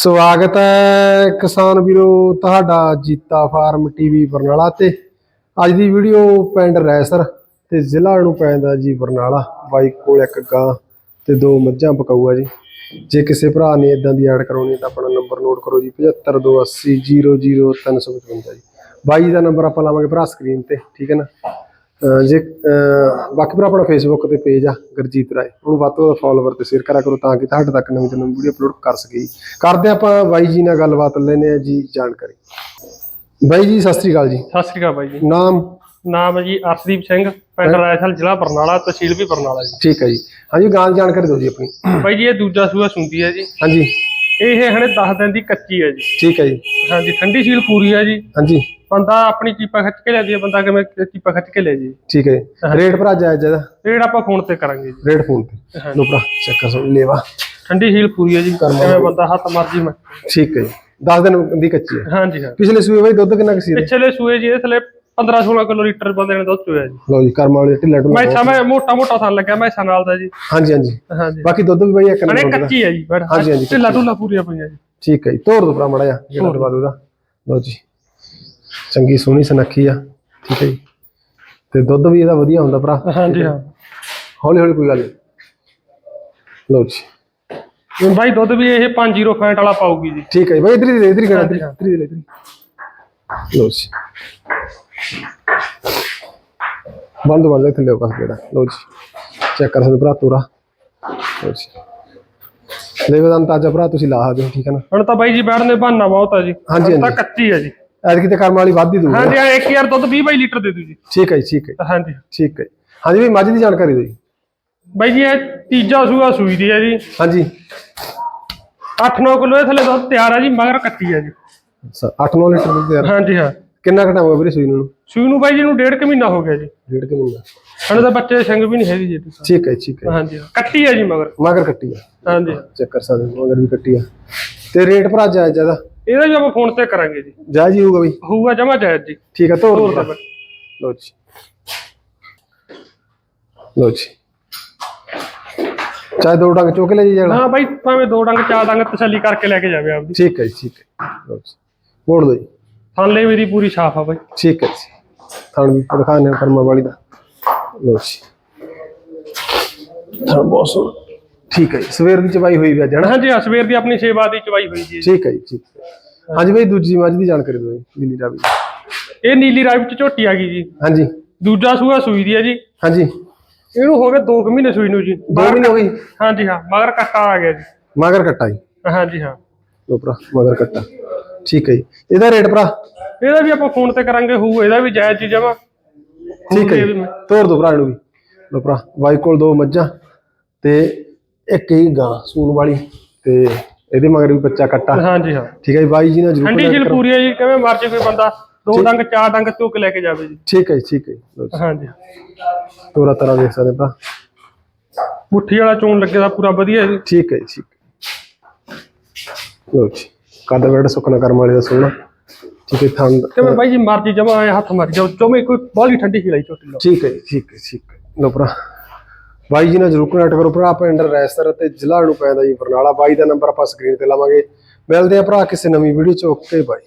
ਸਵਾਗਤ ਹੈ ਕਿਸਾਨ ਵੀਰੋ ਤੁਹਾਡਾ ਜੀਤਾ ਫਾਰਮ ਟੀਵੀ ਬਰਨਾਲਾ ਤੇ। ਅੱਜ ਦੀ ਵੀਡੀਓ ਪਿੰਡ ਰੈਸਰ ਤੇ ਜ਼ਿਲ੍ਹਾ ਨੂੰ ਪੈਂਦਾ ਜੀ ਬਰਨਾਲਾ। ਬਾਈ ਕੋਲ ਇੱਕ ਗਾਂ ਤੇ ਦੋ ਮੱਝਾਂ ਪਕਾਊਆ ਜੀ। ਜੇ ਕਿਸੇ ਭਰਾ ਨੇ ਇਦਾਂ ਦੀ ਐਡ ਕਰਾਉਣੀ ਤਾਂ ਆਪਣਾ ਨੰਬਰ ਨੋਟ ਕਰੋ ਜੀ 7528000355 ਜੀ। ਬਾਈ ਦਾ ਨੰਬਰ ਆਪਾਂ ਲਾਵਾਂਗੇ ਭਰਾ ਸਕਰੀਨ ਤੇ, ਠੀਕ ਹੈ ਨਾ? ਜੇ ਬਾਕੀ ਭਰਾ ਆਪਣਾ ਫੇਸਬੁੱਕ ਤੇ ਪੇਜ ਆ ਗੁਰਜੀਤ ਰਾਏ। ਉਹਨੂੰ ਵੱਧ ਤੋਂ ਵੱਧ ਫਾਲੋਵਰ ਤੇ ਸ਼ੇਅਰ ਕਰਿਆ ਕਰੋ ਤਾਂ ਕਿ ਤੁਹਾਡੇ ਤੱਕ ਨਵੀਂ ਤੋਂ ਨਵੀਂ ਵੀਡੀਓ ਅਪਲੋਡ ਕਰ ਸਕੇ। ਕਰਦੇ ਆਪਾਂ ਬਾਈ ਜੀ ਨਾਲ ਗੱਲਬਾਤ ਲੈਨੇ ਆ ਜੀ ਜਾਣਕਾਰੀ। ਬਾਈ ਜੀ ਸਤਿ ਸ੍ਰੀ ਅਕਾਲ ਜੀ। ਸਤਿ ਸ਼੍ਰੀ ਅਕਾਲ ਬਾਈ ਜੀ। ਨਾਮ? ਨਾਮ ਹੈ ਜੀ ਅਰਸ਼ਦੀਪ ਸਿੰਘ ਪਿੰਡ ਰਾਇਸਲ ਜ਼ਿਲ੍ਹਾ ਬਰਨਾਲਾ ਤਹਿਸੀਲ ਵੀ ਬਰਨਾਲਾ ਜੀ। ਠੀਕ ਹੈ ਜੀ। ਹਾਂਜੀ ਗਾਂ ਜਾਣਕਾਰੀ ਦਿਓ ਜੀ ਆਪਣੀ। ਬਾਈ ਜੀ ਇਹ ਦੂਜਾ ਸੂਆ ਸੁੰਦੀ ਹੈ ਜੀ। ਹਾਂਜੀ। ਇਹ ਹਣੇ 10 ਦਿਨ ਦੀ ਕੱਚੀ ਹੈ ਜੀ। ਠੀਕ ਹੈ ਜੀ। ਹਾਂਜੀ ਠੰਡੀ ਸੀਲ ਪੂਰੀ ਹੈ ਜੀ। ਹਾਂਜੀ। ਬੰਦਾ ਆਪਣੀ ਚੀਪਾ ਖਿੱਚ ਕੇ ਲੈ ਜੀ ਬੰਦਾ ਕਿਵੇਂ ਚੀਪਾ ਖਿੱਚ ਕੇ ਲੈ ਜੀ ਠੀਕ ਹੈ ਜੀ। ਰੇਟ ਭਰਾ ਜਾਇਜ਼ ਇਹਦਾ? ਰੇਟ ਆਪਾਂ ਫੋਨ ਤੇ ਕਰਾਂਗੇ ਜੀ। ਰੇਟ ਫੋਨ ਤੇ। ਲੋ ਭਰਾ ਚੱਕਰ ਸੁਣ ਲੇਵਾ। ਠੰਡੀ ਸੀਲ ਪੂਰੀ ਹੈ ਜੀ। ਕਿਵੇਂ ਬੰਦਾ ਹੱਥ ਮਰਜ਼ੀ ਮੈਂ ਠੀਕ ਹੈ ਜੀ। 10 ਦਿਨ ਦੀ ਕੱਚੀ ਹੈ। ਹਾਂਜੀ ਹਾਂ। ਪਿਛਲੇ ਸੂਏ ਬਾਈ ਦੁੱਧ ਕਿੰਨਾ ਕੁ ਸੀ? ਪਿਛਲੇ ਸੂਏ ਜੀ ਇਹ ਥਲੇ 15 16 ਕਿਲੋ ਲੀਟਰ ਬੰਦੇ ਨੇ ਦੁੱਧ ਚੋਇਆ ਜੀ। ਲਓ ਜੀ ਕਰਮ ਵਾਲੇ ਢਿੱਲਾ ਢੁੱਲਾ ਮੈਂ ਸਮੇਂ ਮੋਟਾ ਮੋਟਾ ਥਣ ਲੱਗਿਆ ਮੈਂ ਨਾਲ ਦਾ ਜੀ। ਹਾਂਜੀ ਹਾਂਜੀ। ਹਾਂਜੀ। ਬਾਕੀ ਦੁੱਧ ਵੀ ਬਾਈ ਇੱਕ ਦਾ। ਕੱਚੀ ਹੈ ਜੀ ਹਾਂਜੀ, ਹਾਂਜੀ, ਢਿੱਲਾ ਢੁੱਲਾ ਪੂਰੀਆਂ ਪਈਆਂ ਜੀ। ਠੀਕ ਹੈ ਜੀ ਤੋਰ ਦੋ ਭਰਾ ਮੜਾ ਜਾ ਜਿਹੜਾ ਦਵਾ ਦੋ ਦਾ ਲਓ ਜੀ ਚੰਗੀ ਸੋਹਣੀ ਸੁਨੱਖੀ ਆ ਠੀਕ ਹੈ ਜੀ। ਤੇ ਦੁੱਧ ਵੀ ਇਹਦਾ ਵਧੀਆ ਹੁੰਦਾ ਭਰਾ। ਹਾਂਜੀ ਹਾਂ। ਹੌਲੀ ਹੌਲੀ ਕੋਈ ਗੱਲ ਨਹੀਂ। ਲਓ ਜੀ। ਹੁਣ ਬਾਈ ਦੁੱਧ ਵੀ ਇਹ 5 ਫੈਂਟ ਵਾਲਾ ਪਾਊਗੀ ਜੀ। ਠੀਕ ਹੈ ਜੀ ਬਾਈ ਇਧਰ ਹੀ ਇਧਰ ਹੀ ਕਰਾ ਇਧਰ ਹਾਂ। ਇਧਰ ਹੀ। ਲਓ ਜੀ। ਬੰਦ ਲੈ ਥੱਲੇ ਪਾਸ ਜਿਹੜਾ। ਲਓ ਜੀ। ਚੈੱਕ ਕਰ ਸਕਦੇ ਭਰਾ ਤੋਰਾ ਲਓ ਜੀ। ਲੈਵੇਦਾਂ ਤਾਜਾ ਭਰਾ ਤੁਸੀਂ ਲਾ ਸਕਦੇ ਹੋ ਠੀਕ ਹੈ ਨਾ? ਹੁਣ ਤਾਂ ਬਾਈ ਜੀ ਬੈਠਣ ਦੇ ਬਹਾਨਾ ਬਹੁਤ ਆ ਜੀ। ਹਾਂਜੀ, ਤਾਂ। ਕੱਚੀ ਹੈ ਜੀ। ਐਤਕੀ ਤੇ ਕਰਮ ਵਾਲੀ ਵੱਧ ਹੀ ਦੂਗਾ ਹਾਂਜੀ ਆ 1000 ਦੁੱਧ 20 ਬਾਈ ਲੀਟਰ ਦੇ ਦੂ ਜੀ। ਠੀਕ ਹੈ ਜੀ ਠੀਕ ਹੈ ਜੀ, ਹਾਂਜੀ। ਠੀਕ ਹੈ ਜੀ। ਹਾਂਜੀ ਵੀ ਮੱਝ ਦੀ ਜਾਣਕਾਰੀ ਦਿਓ ਜੀ। ਬਾਈ ਜੀ ਇਹ ਤੀਜਾ ਸੂਆ ਸੂਈ ਦੀ ਹੈ ਜੀ। ਹਾਂਜੀ। 8-9 ਕਿਲੋ ਇਹ ਥੱਲੇ ਦੁੱਧ ਤਿਆਰ ਹੈ ਜੀ ਮਗਰ ਕੱਚੀ ਹੈ ਜੀ। 8-9 ਲੀਟਰ ਦੁੱਧ ਯਾਰ। ਹਾਂਜੀ ਹਾਂ। ਕਿੰਨਾ ਘਟਾਵਾ ਵੀਰੇ ਸੂਈ ਨੂੰ? ਸੂਈ ਨੂੰ ਬਾਈ ਜੀ ਨੂੰ ਡੇਢ ਕੁ ਮਹੀਨਾ ਹੋ ਗਿਆ ਜੀ। ਡੇਢ ਕਿ ਮਹੀਨਾ। ਹਣੇ ਤਾਂ ਬੱਚੇ ਸਿੰਘ ਵੀ ਨਹੀਂ ਹੈਗੀ ਜੀ। ਠੀਕ ਹੈ ਜੀ, ਠੀਕ ਹੈ। ਹਾਂਜੀ ਹਾਂ। ਕੱਟੀ ਹੈ ਜੀ ਮਗਰ। ਮਗਰ ਕੱਟੀ ਆ। ਹਾਂਜੀ। ਚੈੱਕ ਕਰ ਸਕਦੇ ਹੋ ਮਗਰ ਵੀ ਕੱਟੀ ਆ। ਤੇ ਰੇਟ ਭਰਾ ਜਾਇਜ਼ ਜ਼ਿਆਦਾ ਇਹਦਾ? ਵੀ ਆਪਾਂ ਫੋਨ ਤੇ ਕਰਾਂਗੇ ਜੀ। ਜਾਇਜ਼ ਹੀ ਹੋਊਗਾ ਬਈ ਹੋਊਗਾ ਜਮਾ ਜਾਇਜ਼ ਜੀ। ਠੀਕ ਹੈ ਤੋਰ ਲੋ ਜੀ। ਲੋ ਜੀ। ਚਾਹੇ ਦੋ ਡੰਗ ਚੋਕੇ ਲੈ ਜੀ ਜਾਣਾ ਹਾਂ ਬਾਈ ਭਾਵੇਂ ਦੋ ਡੰਗ ਚਾਰ ਡੰਗ ਤਸੱਲੀ ਕਰਕੇ ਲੈ ਕੇ ਜਾਵੇ ਆਪਦੀ ਠੀਕ ਹੈ ਜੀ ਠੀਕ ਹੈ। ਲੋ ਜੀ। ਮੋੜ ਦੋ। ਜੀ ਥਾਲੇ ਮੇਰੀ ਪੂਰੀ ਸਾਫ਼ ਆ ਬਾਈ। ਠੀਕ ਹੈ ਜੀ। ਥਣ ਵੀ ਦਿਖਾਣੇ ਕਰਮਾ ਵਾਲੀ ਦਾ। ਲੋ ਜੀ। ਥਣ ਬਹੁਤ ਸੋਹਣਾ। ਠੀਕ ਹੈ ਜੀ। ਸਵੇਰ ਦੀ ਚਵਾਈ ਹੋਈ ਵੀ ਅੱਜ ਹਨਾ ਹਾਂਜੀ ਹਾਂ ਸਵੇਰ ਦੀ ਆਪਣੀ ਸੇਵਾ ਦੀ ਚਵਾਈ ਹੋਈ ਜੀ। ਠੀਕ ਹੈ ਜੀ ਠੀਕ ਹੈ। ਹਾਂਜੀ ਬਈ ਦੂਜੀ ਮੱਝ ਦੀ ਜਾਣਕਾਰੀ ਦਿਓ ਜੀ ਨੀਲੀ ਰਾਵੀ ਇਹ ਨੀਲੀ ਰਾਵੀ ਚ ਝੋਟੀ ਆ ਗਈ ਜੀ। ਹਾਂਜੀ। ਦੂਜਾ ਸੂਆ ਸੂਈ ਦੀ ਹੈ ਜੀ। ਹਾਂਜੀ। ਇਹਨੂੰ ਹੋ ਗਏ 2 ਮਹੀਨੇ ਸੂਈ ਨੂੰ ਜੀ। ਦੋ ਮਹੀਨੇ ਹੋ ਗਈ ਹਾਂਜੀ ਹਾਂ ਮਗਰ ਕੱਟਾ ਆ ਗਿਆ ਜੀ। ਮਗਰ ਕੱਟਾ ਜੀ। ਹਾਂਜੀ ਹਾਂ। ਲੋ ਭਰਾ ਮਗਰ ਕੱਟਾ। ਠੀਕ ਹੈ ਜੀ। ਇਹਦਾ ਰੇਟ ਭਰਾ? ਇਹਦਾ ਵੀ ਆਪਾਂ ਫੋਨ ਤੇ ਕਰਾਂਗੇ ਹੋਊ ਇਹਦਾ ਵੀ ਜਾਇਜ਼ ਜੀ ਜਮਾ ਠੀਕ ਹੈ ਜੀ। ਤੋਰ ਦੋ ਭਰਾ ਨੂੰ ਵੀ। ਲੋ ਭਰਾ ਬਾਈ ਕੋਲ ਦੋ ਮੱਝਾਂ ਤੇ ਇੱਕ ਹੀ ਗਾਂ ਸੂਣ ਵਾਲੀ ਤੇ ਇਹਦੇ ਮਗਰ ਵੀ ਬੱਚਾ ਕੱਟਾ। ਹਾਂਜੀ ਹਾਂ। ਠੀਕ ਹੈ ਜੀ ਬਾਈ ਜੀ ਨਾਲ ਜਰੂਰ ਠੰਡੀ connect ਜਿਲ ਕਰੋ। ਪੂਰੀ ਹੈ ਜੀ ਕਿਵੇਂ ਮਰਜ਼ੀ ਕੋਈ ਬੰਦਾ ਦੋ ਡੰਗ ਚਾਰ ਡੰਗ ਚੁੱਕ ਲੈ ਕੇ ਜਾਵੇ ਜੀ। ਠੀਕ ਹੈ ਜੀ ਠੀਕ ਹੈ ਜੀ ਲਓ ਜੀ, ਹਾਂਜੀ। ਤੋਰਾ ਤਰ੍ਹਾਂ ਦੇਖ ਸਕਦੇ ਭਰਾ। ਮੁੱਠੀ ਵਾਲਾ ਚੋਣ ਲੱਗੇ ਦਾ ਪੂਰਾ ਵਧੀਆ ਜੀ। ਠੀਕ ਹੈ ਜੀ ਠੀਕ ਹੈ। ਲੋ ਜੀ। ਕੱਦ ਵੇੜ ਸੁੱਕਣਾ ਕਰਮ ਵਾਲੇ ਦਾ ਸੋਹਣਾ। ਠੀਕ ਹੈ ਥਾਂ ਕਿਵੇਂ ਬਾਈ ਜੀ ਮਰਜ਼ੀ ਜਮਾ ਆਏ ਹੱਥ ਮਾਰੀ ਜਾਓ। ਚੋਵੇਂ ਕੋਈ ਬਾਹਲੀ ਠੰਡੀ ਖਿਲਾਈ ਝੋਟੀ ਲਓ। ਠੀਕ ਹੈ ਜੀ ਠੀਕ ਹੈ ਠੀਕ ਹੈ। ਲੋ ਭਰਾ। ਬਾਈ ਜੀ ਨਾਲ ਜਰੂਰ ਕਨੈਕਟ ਕਰੋ। ਭਰਾ ਪਿੰਡ ਰੈਸਰ ਤੇ ਜ਼ਿਲ੍ਹਾ ਨੂੰ ਪੈਂਦਾ ਜੀ ਬਰਨਾਲਾ ਬਾਈ ਦਾ ਨੰਬਰ ਆਪਾਂ ਸਕਰੀਨ ਤੇ ਲਾਵਾਂਗੇ। ਮਿਲਦੇ ਆ ਭਰਾ ਕਿਸੇ ਨਵੀਂ ਵੀਡੀਓ ਚ। Okay bye.